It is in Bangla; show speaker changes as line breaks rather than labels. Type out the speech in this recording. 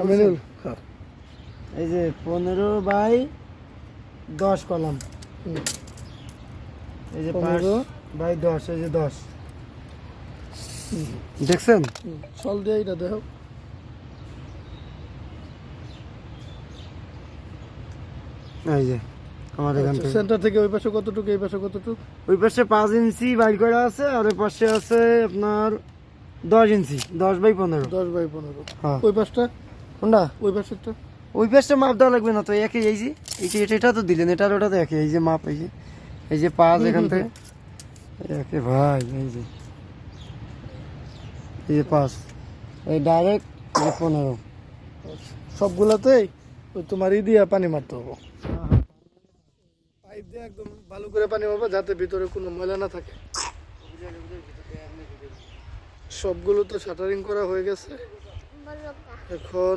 আমিনুল।
এই যে পনেরো বাই দশ কলাম। এই যে
পনেরো।
বাই দশ এই যে দশ। দেখছেন?
হুম, দিয়ে এটা দেখো
এই যে আমার এখান থেকে।
সেন্টার থেকে ওই পাশে কতটুকু এই পাশে কতটুকু?
ওই পাশে পাঁচ ইঞ্চি বাইর করা আছে আর ওই পাশে আছে আপনার দশ ইঞ্চি দশ বাই পনেরো।
দশ বাই পনেরো।
হ্যাঁ।
ওই পাশটা?
কোনটা?
ওই পাশেরটা।
ওই পাশটা মাপ দেওয়া লাগবে না তো একই এই যে এই যে এটা এটা তো দিলেন এটার ওটা তো একই এই যে মাপ এই যে এই যে পাঁচ এখান থেকে। একে ভাই এই যে এই যে পাঁচ এই ডাইরেক্ট পনেরো।
সবগুলাতেই ওই তোমার ই দিয়া পানি মারতে হবে। পাইপ দিয়ে একদম ভালো করে পানি মারবে যাতে ভিতরে কোনো ময়লা না থাকে। সবগুলো তো শাটারিং করা হয়ে গেছে। এখন